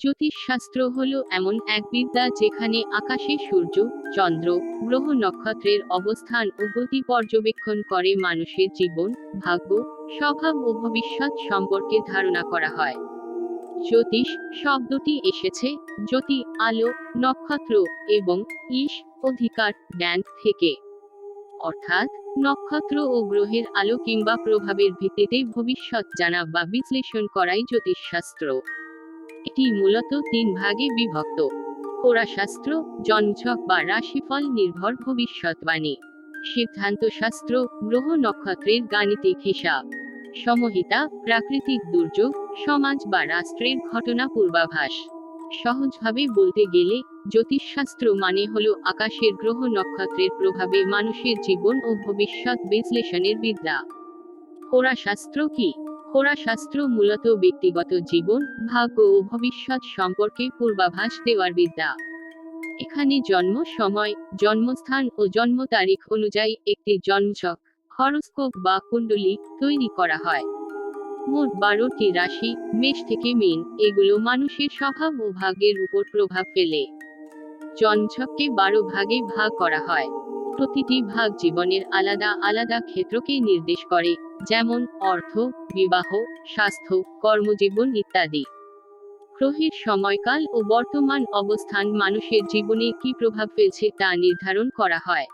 জ্যোতিষশাস্ত্র হল এমন এক বিদ্যা যেখানে আকাশে সূর্য, চন্দ্র, গ্রহ নক্ষত্রের অবস্থান ও গতি পর্যবেক্ষণ করে মানুষের জীবন, ভাগ্য, স্বভাব ও ভবিষ্যৎ সম্পর্কে ধারণা করা হয়। জ্যোতিষ শব্দটি এসেছে জ্যোতি, আলো, নক্ষত্র এবং ঈশ অধিকার, জ্ঞান থেকে। অর্থাৎ নক্ষত্র ও গ্রহের আলো কিংবা প্রভাবের ভিত্তিতে ভবিষ্যৎ জানা বা বিশ্লেষণ করাই জ্যোতিষশাস্ত্র। এটি মূলত তিন ভাগে বিভক্ত। হোরাশাস্ত্র জন্মছক বা রাশিফল নির্ভর ভবিষ্যৎবাণী। সিদ্ধান্ত শাস্ত্র গ্রহ নক্ষত্রের গাণিতিক হিসাব। সমহিতা, প্রাকৃতিক দুর্যোগ, সমাজ বা রাষ্ট্রের ঘটনা পূর্বাভাস। সহজভাবে বলতে গেলে, জ্যোতিষশাস্ত্র মানে হল আকাশের গ্রহ নক্ষত্রের প্রভাবে মানুষের জীবন ও ভবিষ্যৎ বিশ্লেষণের বিদ্যা। হোরাশাস্ত্র কি? হোরাশাস্ত্র মূলত ব্যক্তিগত জীবন, ভাগ্য ও ভবিষ্যৎ সম্পর্কে পূর্বাভাস দেওয়ার বিদ্যা। এখানে জন্ম, সময়, জন্মস্থান ও জন্ম তারিখ অনুযায়ী একটি জন্মছক হরস্কোপ বা কুণ্ডলী তৈরি করা হয়। মোট বারোটি রাশি, মেষ থেকে মিন, এগুলো মানুষের স্বভাব ও ভাগ্যের উপর প্রভাব ফেলে। জন্মছককে বারো ভাগে ভাগ করা হয়। প্রতিটি ভাগ জীবনের আলাদা আলাদা ক্ষেত্রকে নির্দেশ করে, যেমন অর্থ, বিবাহ, স্বাস্থ্য, কর্মজীবন ইত্যাদি। গ্রহের সময়কাল ও বর্তমান অবস্থান মানুষের জীবনে কি প্রভাব ফেলছে তা নির্ধারণ করা হয়।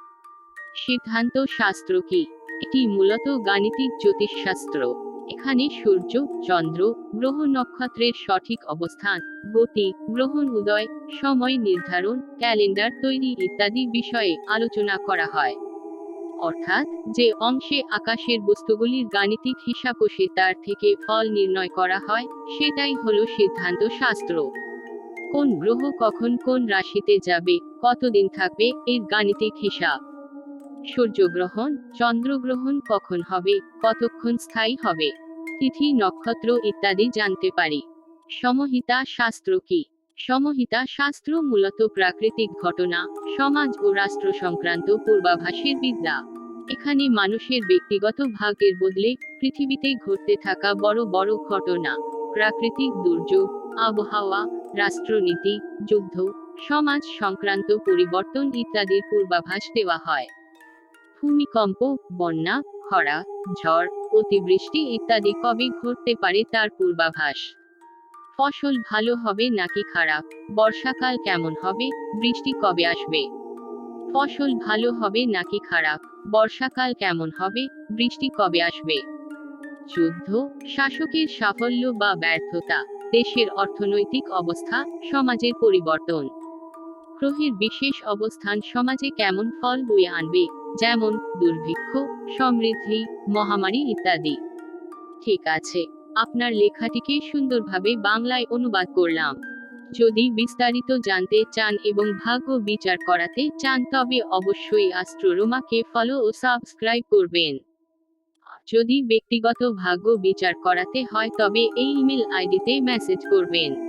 সিদ্ধান্ত শাস্ত্র কি? এটি মূলত গাণিতিক জ্যোতিষশাস্ত্র। এখানে সূর্য, চন্দ্র, গ্রহ নক্ষত্রের সঠিক অবস্থান, গতি গ্রহণ উদয়, সময় নির্ধারণ, ক্যালেন্ডার তৈরি ইত্যাদি বিষয়ে আলোচনা করা হয়। অর্থাৎ, যে অংশে আকাশের বস্তুগুলির গাণিতিক হিসাব কষে তার থেকে ফল নির্ণয় করা হয়, সেটাই হলো সিদ্ধান্ত শাস্ত্র কোন গ্রহ কখন কোন রাশিতে যাবে, কতদিন থাকবে, এর গাণিতিক হিসাব। সূর্যগ্রহণ চন্দ্রগ্রহণ কখন হবে, কতক্ষণ স্থায়ী হবে। তিথি নক্ষত্র ইত্যাদি জানতে পারি। সমহিতা শাস্ত্র কি? সমহিতা শাস্ত্র মূলত প্রাকৃতিক ঘটনা, সমাজ ও রাষ্ট্র সংক্রান্ত পূর্বাভাসের বিদ্যা। এখানে মানুষের ব্যক্তিগত ভাগ্যের বদলে পৃথিবীতে ঘটতে থাকা বড় বড় ঘটনা, প্রাকৃতিক দুর্যোগ, আবহাওয়া, রাষ্ট্রনীতি, যুদ্ধ, সমাজ সংক্রান্ত পরিবর্তন ইত্যাদির পূর্বাভাস দেওয়া হয়। ভূমিকম্প, বন্যা খরা, ঝড়, অতিবৃষ্টি ইত্যাদি কবে ঘটতে পারে তার পূর্বাভাস? ফসল ভালো হবে নাকি খারাপ? বর্ষাকাল কেমন হবে? বৃষ্টি কবে আসবে? ফসল ভালো হবে নাকি খারাপ? বর্ষাকাল কেমন হবে? বৃষ্টি কবে আসবে? যুদ্ধ, শাসকের সাফল্য বা ব্যর্থতা, দেশের অর্থনৈতিক অবস্থা, সমাজের পরিবর্তন। গ্রহের বিশেষ অবস্থান সমাজে কেমন ফল বয়ে আনবে? যেমন, দুর্ভিক্ষ, সমৃদ্ধি, মহামারী ইত্যাদি। ঠিক আছে, আপনার লেখাটিকে সুন্দরভাবে বাংলায় অনুবাদ করলাম। যদি বিস্তারিত জানতে চান এবং ভাগ্য বিচার করাতে চান, তবে অবশ্যই আস্ট্রোরোমাকে ফলো ও সাবস্ক্রাইব করবেন। যদি ব্যক্তিগত ভাগ্য বিচার করাতে হয়, তবে এই ইমেল আইডিতে মেসেজ করবেন।